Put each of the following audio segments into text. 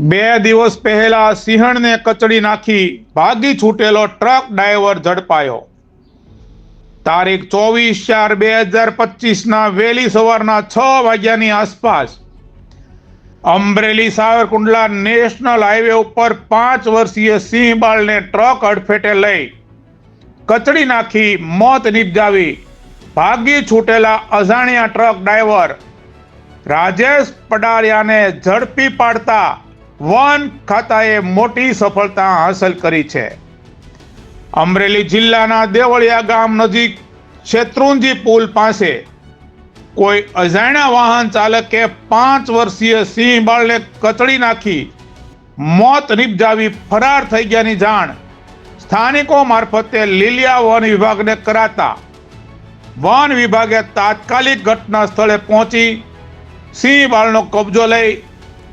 બે દિવસ પહેલા સિંહણને કચડી નાખી ભાગી છૂટેલો ટ્રક ડ્રાઈવર ઝડપાયો. તારીખ ચોવીસ ચાર બે હજાર પચીસના વહેલી સવારના છ વાગ્યાની આસપાસ અમરેલી સાવરકુંડલા નેશનલ હાઈવે ઉપર પાંચ વર્ષીય સિંહબાળને ટ્રક અડફેટે લઈ કચડી નાખી મોત નિપજાવી ભાગી છૂટેલા અજાણ્યા ટ્રક ડ્રાઈવર રાજેશ પડારિયાને ઝડપી પાડતા વન ખાતાએ મોટી સફળતા હાંસલ કરી છે. અમરેલી જિલ્લાના દેવળિયા ગામ નજીક શેત્રુંજી પુલ પાસે કોઈ અજાણ્યા વાહન ચાલકે પાંચ વર્ષીય સિંહ બાળને કચડી નાખી મોત નિપજાવી ફરાર થઈ ગયાની જાણ સ્થાનિકો મારફતે લીલિયા વન વિભાગને કરાતા વન વિભાગે તાત્કાલિક ઘટના સ્થળે પહોંચી સિંહ બાળનો કબજો લઈ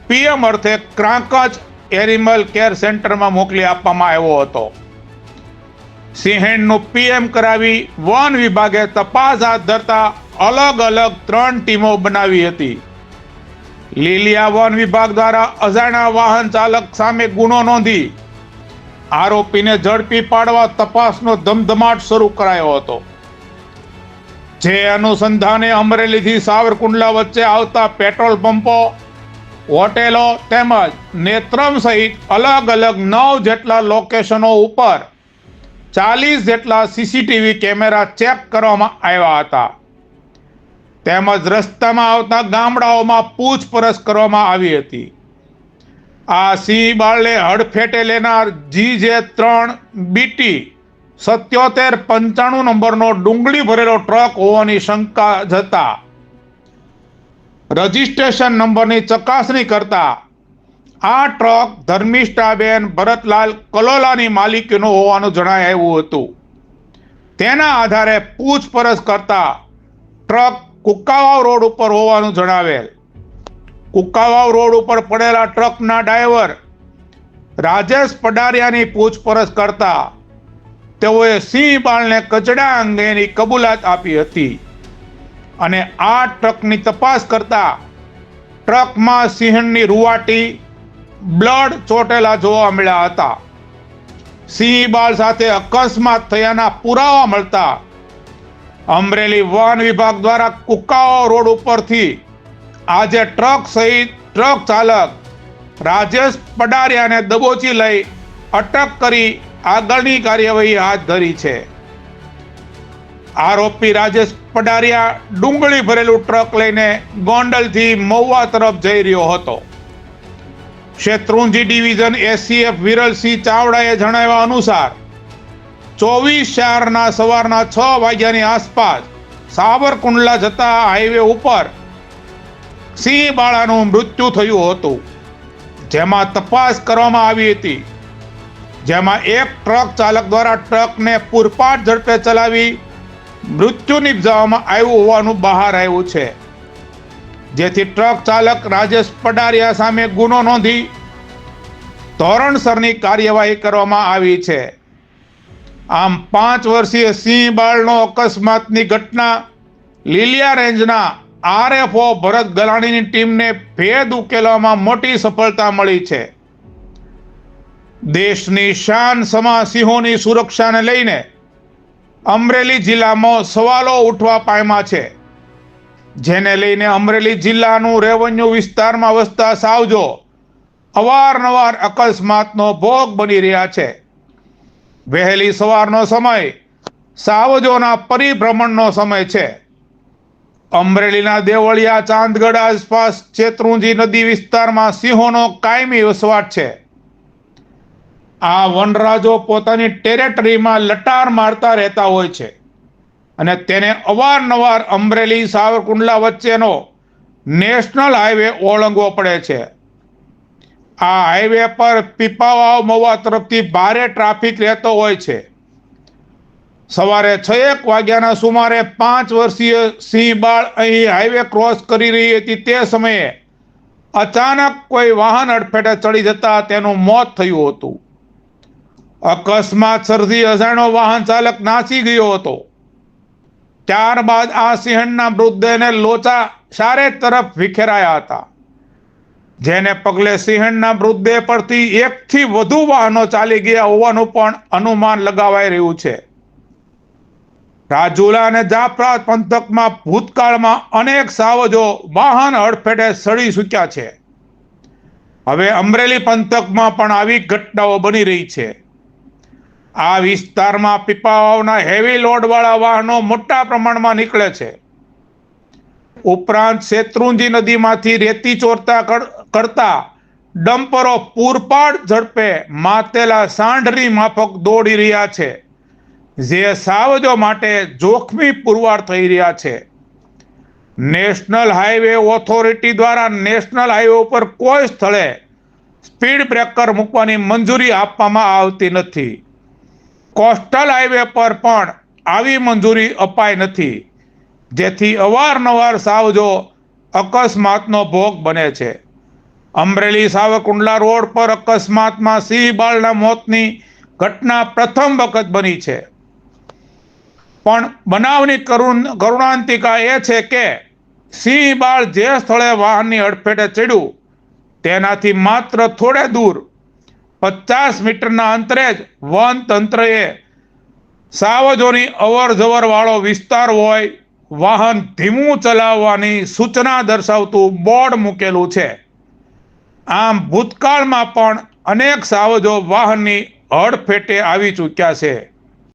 પીએમ અર્થે ક્રાંકચ એનિમલ કેર સેન્ટરમાં મોકલી આપવામાં આવ્યો હતો. સિંહેણનું પીએમ કરાવી વન વિભાગે તપાસ હાથ ધરતા અલગ અલગ ત્રણ ટીમો બનાવી હતી. લીલિયા વન વિભાગ દ્વારા અજાણ્યા વાહન ચાલક સામે ગુનો નોંધી. આરોપીને ઝડપી પાડવા તપાસનો ધમધમાટ શરૂ કરાયો હતો. જે અનુસંધાને અમરેલીથી સાવરકુંડલા વચ્ચે આવતા પેટ્રોલ પંપો હોટેલો તેમજ નેત્રમ સહિત અલગ અલગ નવ જેટલા લોકેશનો ઉપર ચાલીસ જેટલા સીસીટીવી કેમેરા ચેક કરવામાં આવ્યા હતા. તેમજ રસ્તામાં આવતા ગામડાઓમાં પૂછપરછ કરવામાં આવી હતી. આ સિંહ બાળને હડફેટે લેનાર જી જે ત્રણ બીટી સત્યોતેર પંચાણું નંબરનો ડુંગળી ભરેલો ટ્રક હોવાની શંકા જતા રજિસ્ટ્રેશન નંબરની ચકાસણી કરતા આ ટ્રક ધર્મિષ્ઠાબેન ભરતલાલ કલોલાની માલિકીનું હોવાનું જણાય આવ્યું હતું. તેના આધારે પૂછપરછ કરતા ટ્રક કુકાવાવ રોડ ઉપર હોવાનું જણાવેલ. કુકાવાવ રોડ ઉપર પડેલા ટ્રકના ડ્રાઈવર રાજેશ પડારિયાની પૂછપરછ કરતા તેઓએ સિંહ બાળને કચડા અંગેની કબૂલાત આપી હતી. અને આ ટ્રકની તપાસ કરતા ટ્રકમાં સિંહણની રૂવાટી બ્લડ ચોટેલા જોવા મળ્યા હતા. સિંહ બાળ સાથે અકસ્માત થયાના પુરાવા મળતા અમરેલી વન વિભાગ દ્વારા કુકાઓ રોડ ઉપરથી આજે ટ્રક સહિત ટ્રક ચાલક રાજેશ પડારિયાને દબોચી લઈ અટક કરી આગળની કાર્યવાહી હાથ ધરી છે. આરોપી રાજેશ પડારિયા ડુંગળી ભરેલું ટ્રક લઈને ગોંડલથી મહુવા તરફ જઈ રહ્યો હતો. શેત્રુંજી ડિવિઝન એસસીએફ વિરલસિંહ ચાવડાએ જણાવ્યા અનુસાર, ચોવીસ ચારના સવારના છ વાગ્યાની આસપાસ સાવરકુંડલા જતા હાઈવે ઉપર સિંહ બાળાનું મૃત્યુ થયું હતું. જેમાં તપાસ કરવામાં આવી હતી. જેમાં એક ટ્રક ચાલક દ્વારા ટ્રકને પૂરપાટ ઝડપે ચલાવી મૃત્યુ નિપજાવવામાં આવ્યું હોવાનું બહાર આવ્યું છે. જેથી ટ્રક ચાલક રાજેશ પડારિયા સામે ગુનો નોંધી ધોરણસરની કાર્યવાહી કરવામાં આવી છે. આમ પાંચ વર્ષીય સિંહ બાળનો અકસ્માતની ઘટના લીલિયા રેન્જના આરએફઓ ભરત ગલાણીની ટીમને ભેદ ઉકેલવામાં મોટી સફળતા મળી છે. દેશની શાન સમા સિંહોની સુરક્ષાને લઈને અમરેલી જિલ્લામાં સવાલો ઉઠવા પામ્યા છે. જેને લઈને અમરેલી જિલ્લાનું રેવન્યુ વિસ્તારમાં વસતા સાવજો અવારનવાર અકસ્માતનો ભોગ બની રહ્યા છે. વહેલી સવારનો સમય સાવજોના પરિભ્રમણનો સમય છે. અમરેલીના દેવળિયા ચાંદગઢ આસપાસ ચેત્રુંજી નદી વિસ્તારમાં સિંહોનો કાયમી વસવાટ છે. આ વનરાજો પોતાની ટેરેટરીમાં લટાર મારતા રહેતા હોય છે. અને તેને અવારનવાર અમરેલી, સાવરકુંડલા વચ્ચેનો નેશનલ હાઈવે ઓળંગવો પડે છે. આ હાઈવે પર પીપાવાવ મવા તરફથી ભારે ટ્રાફિક રહેતો હોય છે. સવારે છ એક વાગ્યાના સુમારે પાંચ વર્ષીય સિંહબાળ અહીં હાઈવે ક્રોસ કરી રહી હતી તે સમયે અચાનક કોઈ વાહન અડફેટે ચડી જતા તેનું મોત થયું હતું. અકસ્માત સર્જી અજાણ્યો વાહન ચાલક નાસી ગયો હતો. ત્યારબાદ આ સિંહણના મૃતદેહને લોચા ચારે તરફ વિખેરાયા હતા. જેને પગલે સિંહણના મૃતદેહ પરથી એકથી વધુ વાહનો ચાલી ગયા હોવાનું પણ અનુમાન લગાવાઈ રહ્યું છે. રાજુલા અને જાફરા પંથકમાં ભૂતકાળમાં અનેક સાવજો વાહન હડફેટે સડી ચૂક્યા છે. હવે અમરેલી પંથકમાં પણ આવી ઘટનાઓ બની રહી છે. આ વિસ્તારમાં પીપાવાવના હેવી લોડવાળા વાહનો મોટા પ્રમાણમાં નીકળે છે. ઉપરાંત શેત્રુંજી નદીમાંથી રેતી ચોરતા કર- કરતા ડમ્પરો પૂરપાડ ઝડપે માતેલા સાંઢની માફક દોડી રહ્યા છે, જે સાવજો માટે જોખમી પુરવાર થઈ રહ્યા છે. નેશનલ હાઈવે ઓથોરિટી દ્વારા નેશનલ હાઈવે ઉપર કોઈ સ્થળે સ્પીડ બ્રેકર મૂકવાની મંજૂરી આપવામાં આવતી નથી. કોસ્ટલ હાઈવે પર પણ આવી મંજૂરી અપાઈ નથી. જેથી અવારનવાર સાવજો અકસ્માતનો ભોગ બને છે. અમરેલી સાવરકુંડલા રોડ પર અકસ્માતમાં સિંહ બાળના મોતની ઘટના પ્રથમ વખત બની છે. પણ બનાવની કરુણ, કરુણાંતિકા એ છે કે સિંહ બાળ જે સ્થળે વાહનની અડફેટે ચડ્યું તેનાથી માત્ર થોડે દૂર પચાસ મીટરના અંતરે જ વન તંત્રએ સાવજોની અવર જવર વાળો વિસ્તાર હોય, વાહન ધીમું ચલાવવાની સૂચના દર્શાવતું બોર્ડ મૂકેલું છે. આમ ભૂતકાળમાં પણ અનેક સાવજો વાહનની હડફેટે આવી ચૂક્યા છે.